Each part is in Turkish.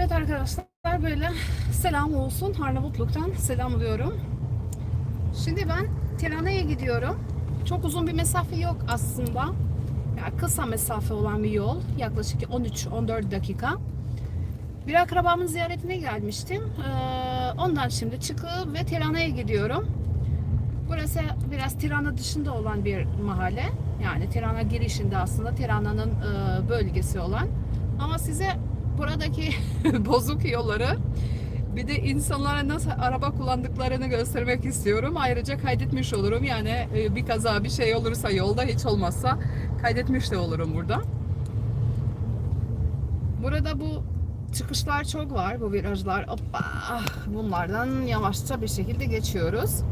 Evet arkadaşlar böyle selam olsun Arnavutluk'tan selam alıyorum. Şimdi ben Tirana'ya gidiyorum. Çok uzun bir mesafe yok aslında. Yani kısa mesafe olan bir yol. Yaklaşık 13-14 dakika. Bir akrabamın ziyaretine gelmiştim. Ee, ondan şimdi çıkıp ve Tirana'ya gidiyorum. Burası biraz Tirana dışında olan bir mahalle. Yani Tirana girişinde aslında Tirana'nın e, bölgesi olan. Ama size buradaki bozuk yolları bir de insanlara nasıl araba kullandıklarını göstermek istiyorum. Ayrıca kaydetmiş olurum. Yani e, bir kaza bir şey olursa yolda hiç olmazsa kaydetmiş de olurum burada. Burada bu çıkışlar çok var. Bu virajlar. Hoppa. Bunlardan yavaşça bir şekilde geçiyoruz.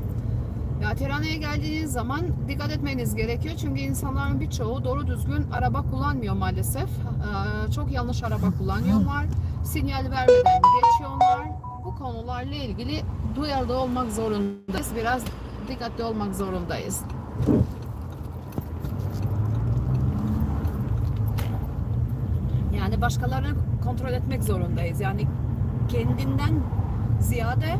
Ya Tirana'ya geldiğiniz zaman dikkat etmeniz gerekiyor. Çünkü insanların birçoğu doğru düzgün araba kullanmıyor maalesef. Ee, çok yanlış araba kullanıyorlar. Sinyal vermeden geçiyorlar. Bu konularla ilgili duyarlı olmak zorundayız. Biraz dikkatli olmak zorundayız. Yani başkalarını kontrol etmek zorundayız. Yani kendinden ziyade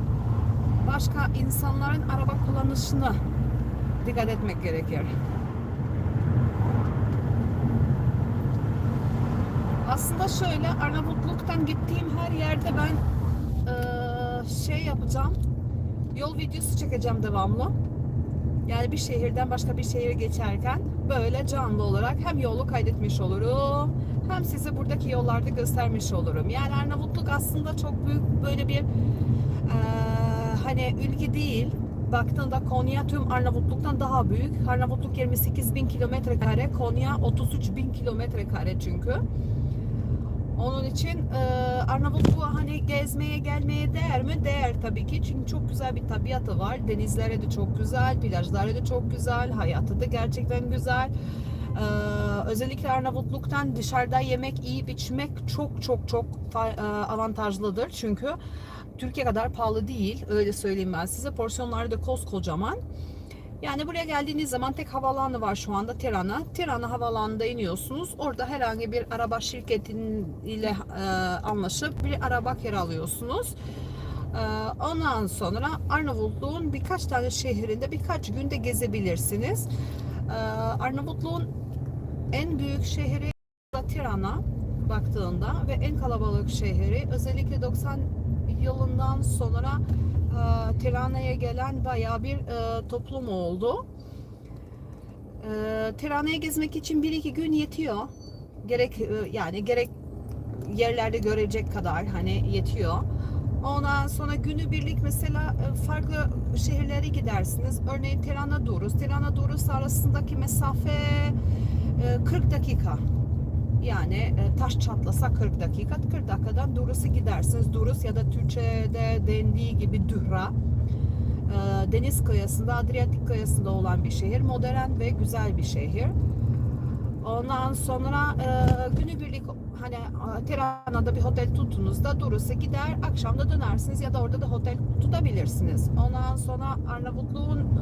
başka insanların araba kullanışına dikkat etmek gerekir. Aslında şöyle Arnavutluk'tan gittiğim her yerde ben şey yapacağım. Yol videosu çekeceğim devamlı. Yani bir şehirden başka bir şehire geçerken böyle canlı olarak hem yolu kaydetmiş olurum hem size buradaki yollarda göstermiş olurum. Yani Arnavutluk aslında çok büyük böyle bir eee hani ülke değil. Baktığında Konya tüm Arnavutluk'tan daha büyük. Arnavutluk 28 bin kilometre kare, Konya 33 bin kilometre kare çünkü. Onun için e, Arnavutluğa hani gezmeye gelmeye değer mi? Değer tabii ki. Çünkü çok güzel bir tabiatı var. Denizleri de çok güzel, plajları da çok güzel, hayatı da gerçekten güzel. Ee, özellikle Arnavutluk'tan dışarıda yemek yiyip içmek çok çok çok e, avantajlıdır. Çünkü Türkiye kadar pahalı değil. Öyle söyleyeyim ben size. Porsiyonları da koskocaman. Yani buraya geldiğiniz zaman tek havaalanı var şu anda Tirana. Tirana havaalanında iniyorsunuz. Orada herhangi bir araba şirketin ile e, anlaşıp bir araba kiralıyorsunuz. E, ondan sonra Arnavutluğun birkaç tane şehrinde birkaç günde gezebilirsiniz. E, Arnavutluğun en büyük şehri Tirana baktığında ve en kalabalık şehri özellikle 90 yılından sonra e, Tirana'ya gelen bayağı bir e, toplum oldu. E, Tirana'ya gezmek için bir iki gün yetiyor. Gerek e, yani gerek yerlerde görecek kadar hani yetiyor. Ondan sonra günübirlik mesela e, farklı şehirlere gidersiniz. Örneğin Tirana Durus. Tirana Durus arasındaki mesafe e, 40 dakika. Yani e, taş çatlasa 40 dakika. 40 dakikadan Durus'a gidersiniz. Durus ya da Türkçe'de dendiği gibi Dühra. E, Deniz kıyısında, Adriyatik kıyısında olan bir şehir. Modern ve güzel bir şehir. Ondan sonra e, günübirlik hani Tirana'da bir otel tuttuğunuzda Durus'a gider, akşam da dönersiniz ya da orada da otel tutabilirsiniz. Ondan sonra Arnavutluğun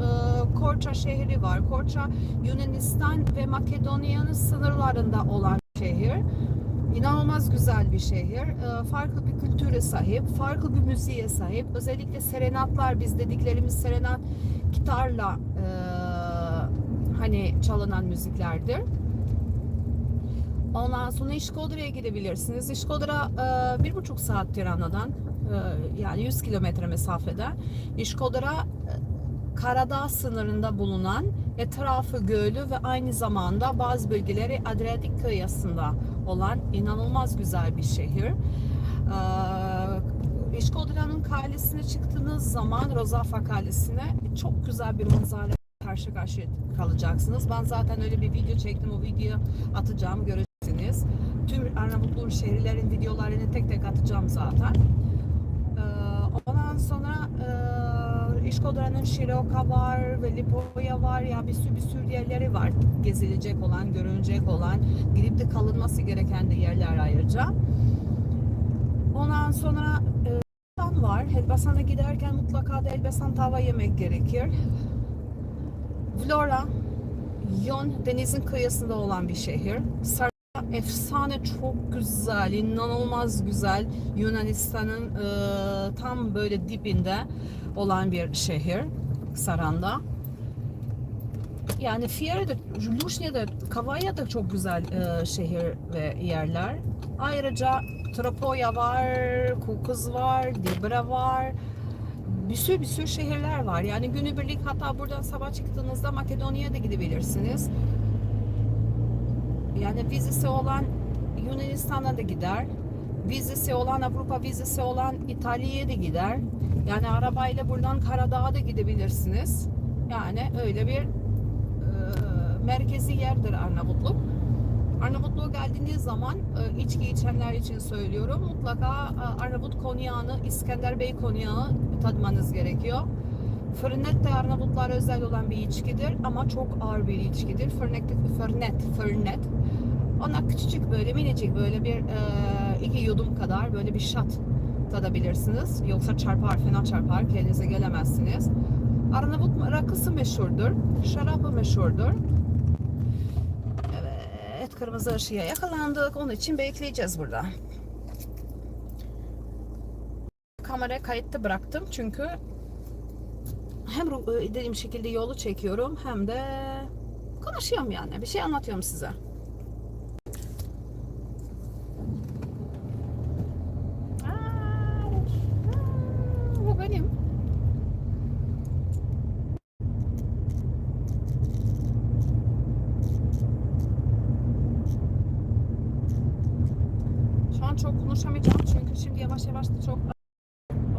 Korça şehri var. Korça Yunanistan ve Makedonya'nın sınırlarında olan şehir. İnanılmaz güzel bir şehir. E, farklı bir kültüre sahip, farklı bir müziğe sahip. Özellikle serenatlar, biz dediklerimiz serenat gitarla e, hani çalınan müziklerdir. Ondan sonra İşkodra'ya gidebilirsiniz. İşkodra e, bir buçuk saat Tirana'dan e, yani 100 kilometre mesafede. İşkodra Karadağ sınırında bulunan etrafı gölü ve aynı zamanda bazı bölgeleri Adriyatik kıyısında olan inanılmaz güzel bir şehir. E, İşkodra'nın kalesine çıktığınız zaman Rozafa kalesine çok güzel bir manzara karşı karşıya kalacaksınız. Ben zaten öyle bir video çektim. O videoyu atacağım. Göreceksiniz. Tüm Arnavutluğun şehirlerin videolarını tek tek atacağım zaten. Ee, ondan sonra e, İşkodra'nın Şiroka var ve Lipoya var. Ya bir sürü bir sürü yerleri var. Gezilecek olan, görünecek olan. Gidip de kalınması gereken de yerler ayrıca. Ondan sonra e, Elbasan var. Elbasan'a giderken mutlaka da Elbasan tava yemek gerekir. Vlora, Yon denizin kıyısında olan bir şehir. Sar efsane çok güzel, inanılmaz güzel. Yunanistan'ın e, tam böyle dibinde olan bir şehir Saranda. Yani Fiera da, Luşnya da, Kavaya da çok güzel e, şehir ve yerler. Ayrıca Trapoya var, Kukuz var, Dibra var. Bir sürü bir sürü şehirler var. Yani günübirlik hatta buradan sabah çıktığınızda Makedonya'ya da gidebilirsiniz. Yani vizesi olan Yunanistan'a da gider. Vizesi olan Avrupa vizesi olan İtalya'ya da gider. Yani arabayla buradan Karadağ'a da gidebilirsiniz. Yani öyle bir e, merkezi yerdir Arnavutluk. Arnavutluğa geldiğiniz zaman e, içki içenler için söylüyorum. Mutlaka e, Arnavut konyağını, İskender Bey konyağı tadmanız gerekiyor. Fernet de Arnavutlara özel olan bir içkidir ama çok ağır bir içkidir. Fernet, fernet, fernet. Ona küçücük böyle minicik böyle bir e, iki yudum kadar böyle bir şat tadabilirsiniz. Yoksa çarpar, fena çarpar. Kendinize gelemezsiniz. Arnavut rakısı meşhurdur. Şarabı meşhurdur. Evet, kırmızı ışığa yakalandık. Onun için bekleyeceğiz burada. Kamerayı kayıtta bıraktım çünkü hem dediğim şekilde yolu çekiyorum hem de konuşuyorum yani. Bir şey anlatıyorum size. Çok konuşamayacağım çünkü şimdi yavaş yavaş da çok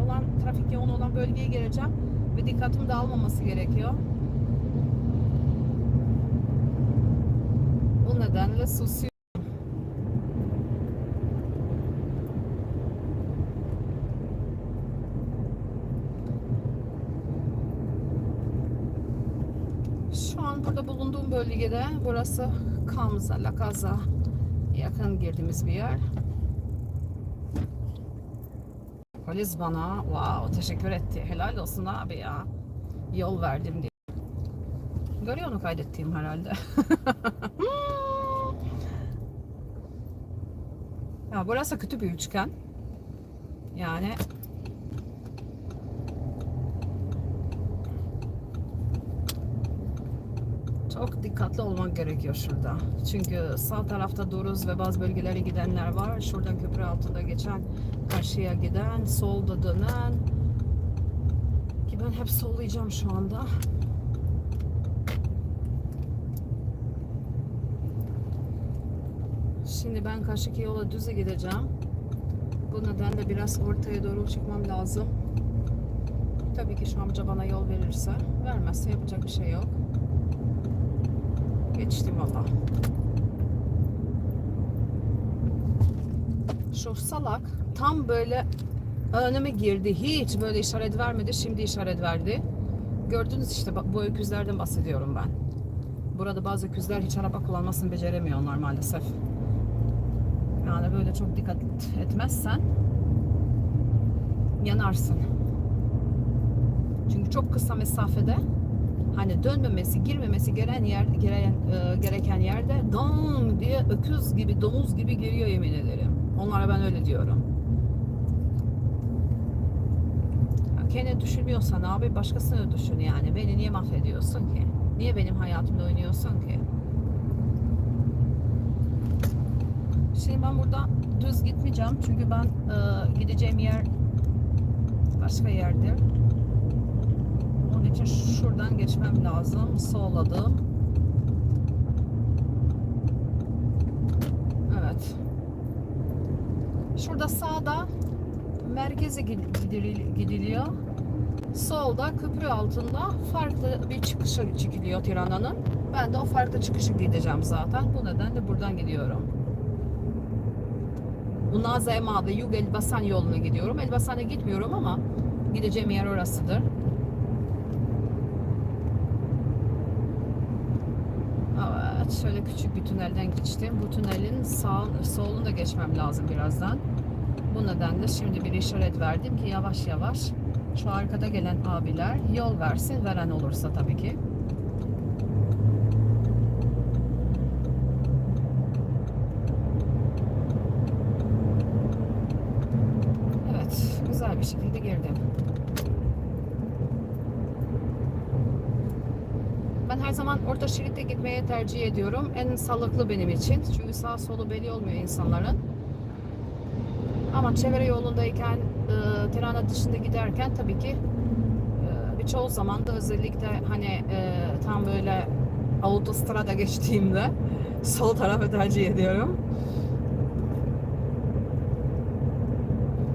olan trafik yoğun olan bölgeye geleceğim ve dikkatim dağılmaması gerekiyor. Bu nedenle susuyorum. Şu an burada bulunduğum bölgede burası Kamza, Lakaza yakın girdiğimiz bir yer. Polis bana wow teşekkür etti. Helal olsun abi ya. Yol verdim diye. Görüyor onu kaydettiğim herhalde. ya burası kötü bir üçgen. Yani çok dikkatli olmak gerekiyor şurada. Çünkü sağ tarafta Doruz ve bazı bölgelere gidenler var. Şuradan köprü altında geçen, karşıya giden, solda dönen. Ki ben hep sollayacağım şu anda. Şimdi ben karşıki yola düze gideceğim. Bu nedenle biraz ortaya doğru çıkmam lazım. Tabii ki şu amca bana yol verirse, vermezse yapacak bir şey yok. Geçtim valla. Şu salak tam böyle önüme girdi. Hiç böyle işaret vermedi. Şimdi işaret verdi. Gördünüz işte bu öküzlerden bahsediyorum ben. Burada bazı öküzler hiç araba kullanmasını beceremiyorlar maalesef. Yani böyle çok dikkat etmezsen yanarsın. Çünkü çok kısa mesafede hani dönmemesi, girmemesi gereken yer gereken, e, gereken yerde dam diye öküz gibi, domuz gibi geliyor yemin ederim. Onlara ben öyle diyorum. Kendini düşünmüyorsan abi başkasını düşün yani. Beni niye mahvediyorsun ki? Niye benim hayatımda oynuyorsun ki? Şimdi ben burada düz gitmeyeceğim çünkü ben e, gideceğim yer başka yerdir. Onun için şuradan geçmem lazım. Solladım. Evet. Şurada sağda merkeze gidil- gidiliyor. Solda köprü altında farklı bir çıkışa çıkılıyor Tirana'nın. Ben de o farklı çıkışı gideceğim zaten. Bu nedenle buradan gidiyorum. Bundan Zema'da Yug Elbasan yoluna gidiyorum. Elbasan'a gitmiyorum ama gideceğim yer orasıdır. araç. Şöyle küçük bir tünelden geçtim. Bu tünelin sağ, solunu da geçmem lazım birazdan. Bu nedenle şimdi bir işaret verdim ki yavaş yavaş şu arkada gelen abiler yol versin. Veren olursa tabii ki. Evet, güzel bir şekilde girdim. Zaman orta şeritte gitmeye tercih ediyorum. En sağlıklı benim için. Çünkü sağ solu belli olmuyor insanların. Ama çevre yolundayken, e, Tirana dışında giderken tabii ki e, birçoğu zaman da özellikle hani e, tam böyle autostrada geçtiğimde sol tarafı tercih ediyorum.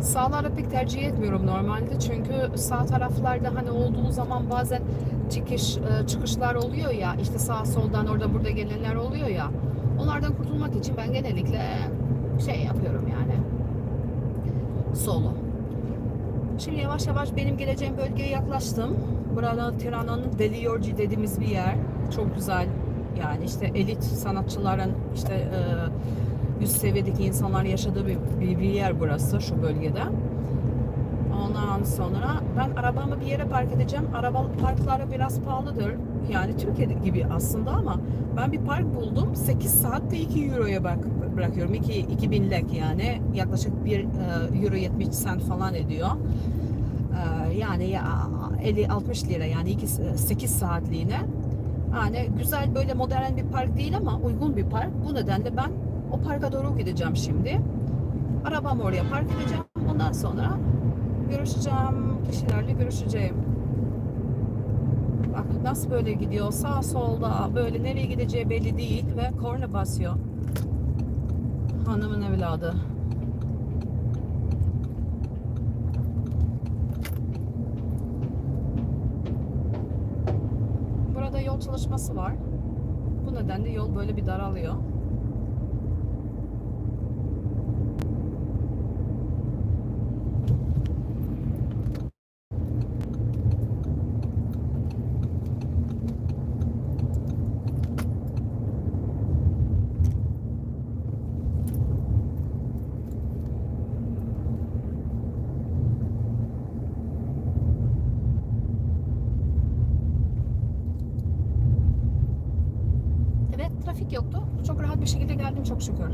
Sağları pek tercih etmiyorum normalde çünkü sağ taraflarda hani olduğu zaman bazen çıkış e, çıkışlar oluyor ya işte sağ soldan orada burada gelenler oluyor ya onlardan kurtulmak için ben genellikle şey yapıyorum yani solo. Şimdi yavaş yavaş benim geleceğim bölgeye yaklaştım. Burada Tirana'nın Deliyorci dediğimiz bir yer. Çok güzel. Yani işte elit sanatçıların işte e, üst seviyedeki insanlar yaşadığı bir, bir, bir yer burası şu bölgede. Ondan sonra ben arabamı bir yere park edeceğim. Araba parkları biraz pahalıdır. Yani Türkiye gibi aslında ama ben bir park buldum. 8 saatte 2 euroya bak bırakıyorum. 2 2000 lek yani yaklaşık 1 euro 70 cent falan ediyor. E, yani ya 50 60 lira yani 2 8 saatliğine. Yani güzel böyle modern bir park değil ama uygun bir park. Bu nedenle ben o parka doğru gideceğim şimdi. Arabamı oraya park edeceğim. Ondan sonra görüşeceğim. Kişilerle görüşeceğim. Bak nasıl böyle gidiyor. Sağ solda böyle nereye gideceği belli değil ve korna basıyor. Hanımın evladı. Burada yol çalışması var. Bu nedenle yol böyle bir daralıyor. Evet trafik yoktu. Çok rahat bir şekilde geldim çok şükür.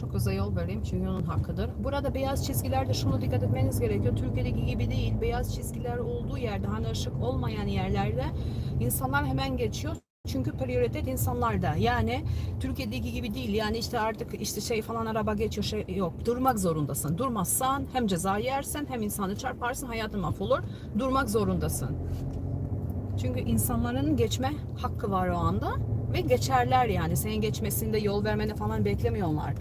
Çok hızlı yol vereyim çünkü onun hakkıdır. Burada beyaz çizgilerde şunu dikkat etmeniz gerekiyor. Türkiye'deki gibi değil. Beyaz çizgiler olduğu yerde hani ışık olmayan yerlerde insanlar hemen geçiyor. Çünkü prioritet insanlarda. Yani Türkiye'deki gibi değil. Yani işte artık işte şey falan araba geçiyor şey yok. Durmak zorundasın. Durmazsan hem ceza yersin hem insanı çarparsın hayatın mahvolur. Durmak zorundasın. Çünkü insanların geçme hakkı var o anda ve geçerler yani. Senin geçmesinde yol vermeni falan beklemiyorlar.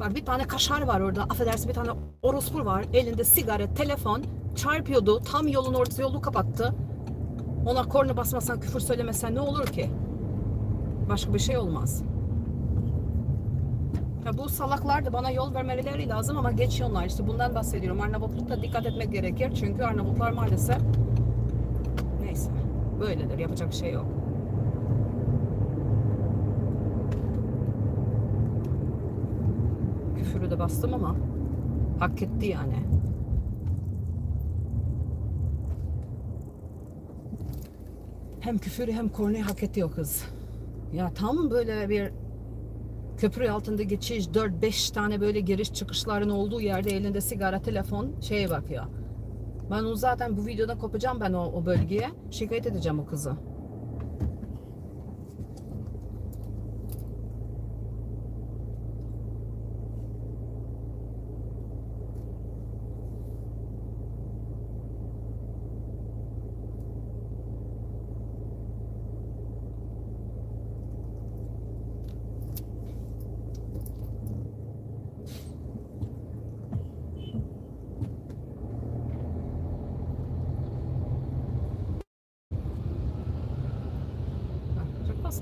Bak bir tane kaşar var orada. Affedersin bir tane orospu var. Elinde sigara, telefon. Çarpıyordu. Tam yolun ortası yolu kapattı. Ona korna basmasan, küfür söylemesen ne olur ki? Başka bir şey olmaz. Ya bu salaklar da bana yol vermeleri lazım ama geçiyorlar. İşte bundan bahsediyorum. Arnavutluk'ta dikkat etmek gerekir. Çünkü Arnavutlar maalesef neyse böyledir. Yapacak bir şey yok. Küfürü de bastım ama hak etti yani. Hem küfürü hem korneyi hak etti o kız. Ya tam böyle bir köprü altında geçiş 4-5 tane böyle giriş çıkışların olduğu yerde elinde sigara telefon şeye bakıyor. Ben onu zaten bu videoda kopacağım ben o, o bölgeye. Şikayet edeceğim o kızı.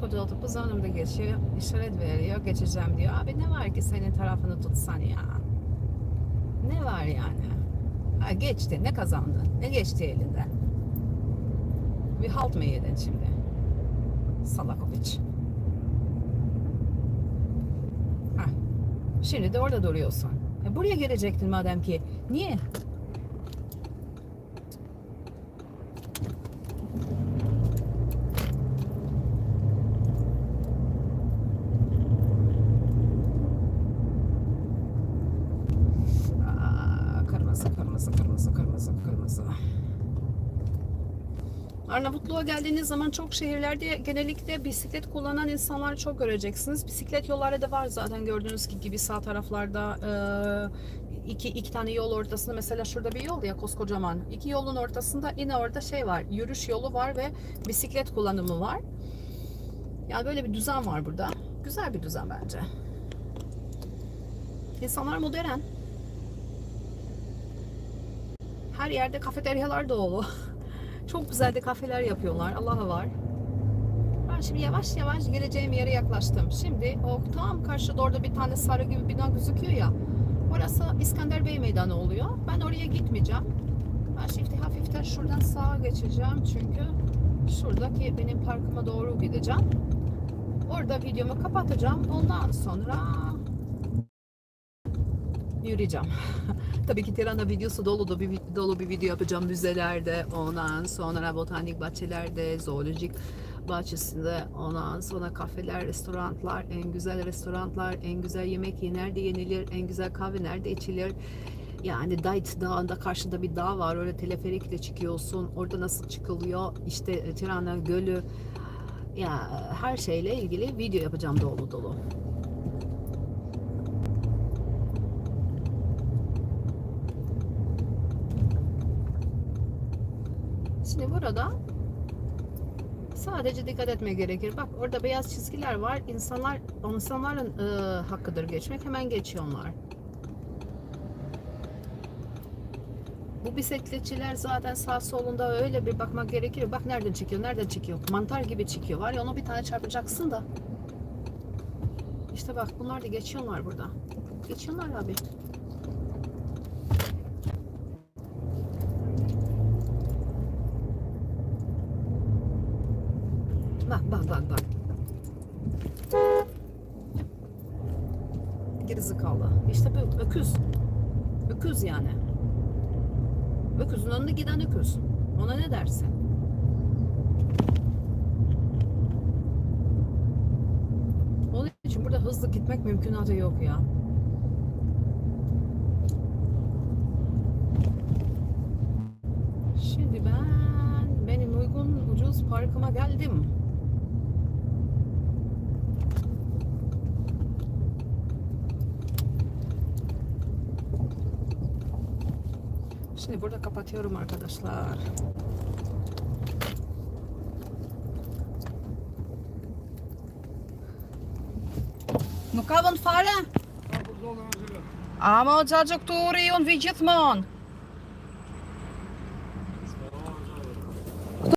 Koskoca otobüs önümde geçiyor, işaret veriyor, geçeceğim diyor. Abi ne var ki senin tarafını tutsan ya? Ne var yani? Ha, geçti, ne kazandın? Ne geçti elinden? Bir halt mı yedin şimdi? Salakoviç. Ha, şimdi de orada duruyorsun. E, buraya gelecektin madem ki. Niye? kırmızı, kırmızı, kırmızı, kırmızı. Arnavutluğa geldiğiniz zaman çok şehirlerde genellikle bisiklet kullanan insanlar çok göreceksiniz. Bisiklet yolları da var zaten gördüğünüz gibi sağ taraflarda e, iki, iki tane yol ortasında mesela şurada bir yol ya koskocaman. İki yolun ortasında yine orada şey var yürüyüş yolu var ve bisiklet kullanımı var. Yani böyle bir düzen var burada. Güzel bir düzen bence. İnsanlar modern. Her yerde kafeteryalar dolu. Çok güzel de kafeler yapıyorlar. Allah'a var. Ben şimdi yavaş yavaş geleceğim yere yaklaştım. Şimdi o tam karşıda orada bir tane sarı gibi bina gözüküyor ya. Orası İskender Bey Meydanı oluyor. Ben oraya gitmeyeceğim. Ben şimdi hafiften şuradan sağa geçeceğim. Çünkü şuradaki benim parkıma doğru gideceğim. Orada videomu kapatacağım. Ondan sonra yürüyeceğim. Tabii ki Tirana videosu dolu da bir dolu bir video yapacağım müzelerde, ondan sonra botanik bahçelerde, zoolojik bahçesinde, ondan sonra kafeler, restoranlar, en güzel restoranlar, en güzel yemek nerede yenilir, en güzel kahve nerede içilir. Yani Dait Dağı'nda karşında bir dağ var. Öyle teleferikle çıkıyorsun. Orada nasıl çıkılıyor? İşte Tirana Gölü. Ya her şeyle ilgili video yapacağım dolu dolu. Şimdi burada sadece dikkat etmeye gerekir. Bak orada beyaz çizgiler var. İnsanlar, insanların e, hakkıdır geçmek. Hemen geçiyorlar. Bu bisikletçiler zaten sağ solunda öyle bir bakmak gerekiyor. Bak nereden çıkıyor, nereden çıkıyor. Mantar gibi çıkıyor. Var ya onu bir tane çarpacaksın da. İşte bak bunlar da geçiyorlar burada. Geçiyorlar abi. Bak bak bak. Gerizekalı. İşte bu öküz. Öküz yani. Öküzün önünde giden öküz. Ona ne dersin? Onun için burada hızlı gitmek mümkünatı yok ya. Şimdi ben benim uygun ucuz parkıma geldim. Ve burada kapatıyorum arkadaşlar. Nuk ka vend fare? Ama o çocuk turi unë vi gjithmonë.